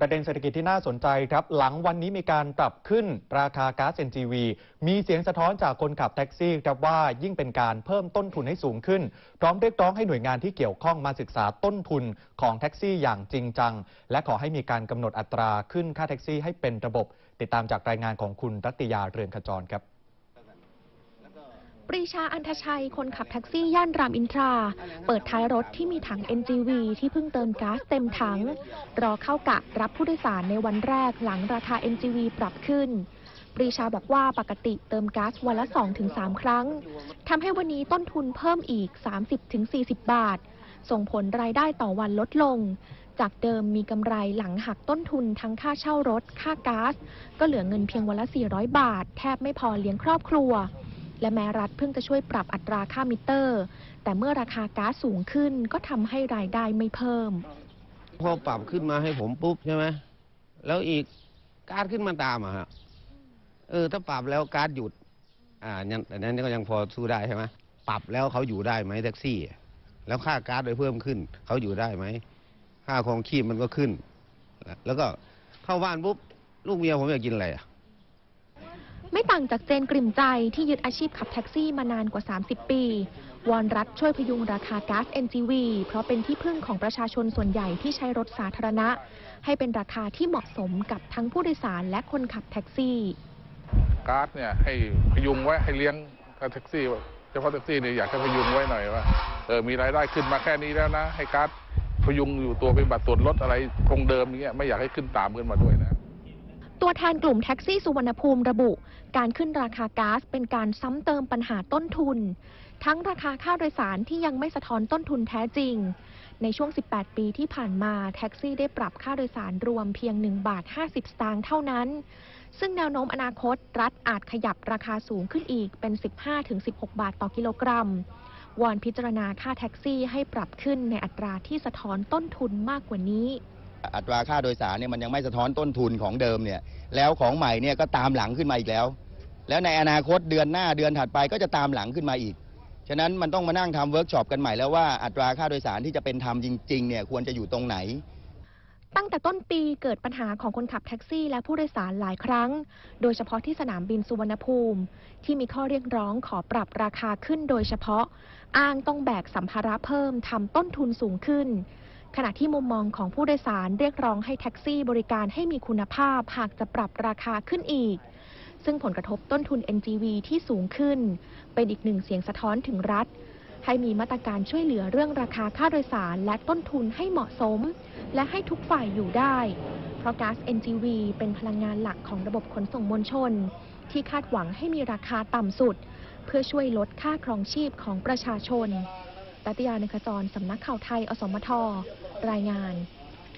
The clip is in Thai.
ประเด็นเศรษฐกิจที่น่าสนใจครับ หลังวันนี้มีการปรับขึ้นราคาก๊าซ NGV มีเสียงสะท้อนจากคนขับแท็กซี่ครับว่ายิ่งเป็นการเพิ่มต้นทุนให้สูงขึ้น พร้อมเรียกร้องให้หน่วยงานที่เกี่ยวข้องมาศึกษาต้นทุนของแท็กซี่อย่างจริงจัง และขอให้มีการกำหนดอัตราขึ้นค่าแท็กซี่ให้เป็นระบบ ติดตามจากรายงานของคุณรัตติยาเรืองขจรครับ ปรีชาอันทชัย คนขับแท็กซี่ย่านรามอินทรา เปิดท้ายรถที่มีถัง NGV ที่เพิ่งเติมก๊าซเต็มถัง รอเข้ากะรับผู้โดยสารในวันแรกหลังราคา NGV ปรับขึ้น ปรีชาบอกว่าปกติเติมก๊าซวันละ 2-3 ครั้งทำให้วันนี้ต้นทุนเพิ่มอีก 30-40 บาท ส่งผลรายได้ต่อวันลดลงจากเดิมมีกำไรหลังหักต้นทุนทั้งค่าเช่ารถ ค่าก๊าซก็เหลือเงินเพียงวันละ 400 บาท แทบไม่พอเลี้ยงครอบครัว และแม้รัฐเพิ่งจะช่วยปรับอัตราค่ามิเตอร์ แต่เมื่อราคาก๊าซสูงขึ้นก็ทำให้รายได้ไม่เพิ่ม พอปรับขึ้นมาให้ผมปุ๊บใช่ไหมแล้วอีกการดขึ้นมาตามอะฮะเออ ถ้าปรับแล้วการดหยุด อ่ายังแต่นั้นก็ยังพอสู้ได้ใช่ไหมปรับแล้วเขาอยู่ได้ไหมแท็กซี่ แล้วค่าการ์ดไปเพิ่มขึ้น เขาอยู่ได้ไหมค่าครองชีพมันก็ขึ้น แล้วก็เข้าบ้านปุ๊บลูกเมียผมอยากกินอะไรอะ ไม่ต่างจากเจนกลิ่มใจที่ยึดอาชีพขับแท็กซี่มานานกว่า 30 ปี วอนรัฐช่วยพยุงราคาก๊าซ NGV เพราะเป็นที่พึ่งของประชาชนส่วนใหญ่ที่ใช้รถสาธารณะ ให้เป็นราคาที่เหมาะสมกับทั้งผู้โดยสารและคนขับแท็กซี่ ก๊าซเนี่ยให้พยุงไว้ให้เลี้ยงแท็กซี่เฉพาะแท็กซี่เนี่ยอยากจะพยุงไว้หน่อยว่าเออมีรายได้ขึ้นมาแค่นี้แล้วนะ ให้ก๊าซพยุงอยู่ตัวเป็นบัตรตรวจรถอะไรคงเดิมอย่างเงี้ยไม่อยากให้ขึ้นตามขึ้นมาด้วยนะ ตัวแทนกลุ่มแท็กซี่สุวรรณภูมิระบุ การขึ้นราคาก๊าซเป็นการซ้ำเติมปัญหาต้นทุน ทั้งราคาค่าโดยสารที่ยังไม่สะท้อนต้นทุนแท้จริง ในช่วง 18 ปีที่ผ่านมาแท็กซี่ได้ปรับค่าโดยสารรวมเพียง 1 บาท 50 สตางค์เท่านั้น ซึ่งแนวโน้มอนาคตรัฐอาจขยับราคาสูงขึ้นอีกเป็น 15-16 บาทต่อกิโลกรัมวอนพิจารณาค่าแท็กซี่ให้ปรับขึ้นในอัตราที่สะท้อนต้นทุนมากกว่านี้ อัตราค่าโดยสารเนี่ยมันยังไม่สะท้อนต้นทุนของเดิมเนี่ยแล้วของใหม่เนี่ยก็ตามหลังขึ้นมาอีกแล้ว แล้วในอนาคตเดือนหน้าเดือนถัดไปก็จะตามหลังขึ้นมาอีก ฉะนั้นมันต้องมานั่งทำเวิร์กช็อปกันใหม่แล้วว่าอัตราค่าโดยสารที่จะเป็นธรรมจริงๆเนี่ยควรจะอยู่ตรงไหน ตั้งแต่ต้นปีเกิดปัญหาของคนขับแท็กซี่และผู้โดยสารหลายครั้ง โดยเฉพาะที่สนามบินสุวรรณภูมิ ที่มีข้อเรียกร้องขอปรับราคาขึ้นโดยเฉพาะ อ้างต้องแบกสัมภาระเพิ่มทำต้นทุนสูงขึ้น ขณะที่มุมมองของผู้โดยสารเรียกร้องให้แท็กซี่บริการให้มีคุณภาพหากจะปรับราคาขึ้นอีก ซึ่งผลกระทบต้นทุน NGV ที่สูงขึ้น เป็นอีกหนึ่งเสียงสะท้อนถึงรัฐ ให้มีมาตรการช่วยเหลือเรื่องราคาค่าโดยสารและต้นทุนให้เหมาะสม และให้ทุกฝ่ายอยู่ได้ เพราะก๊าซ NGV เป็นพลังงานหลักของระบบขนส่งมวลชน ที่คาดหวังให้มีราคาต่ำสุด เพื่อช่วยลดค่าครองชีพของประชาชน ตัตยาเนคจร สำนักข่าวไทย อสมท รายงาน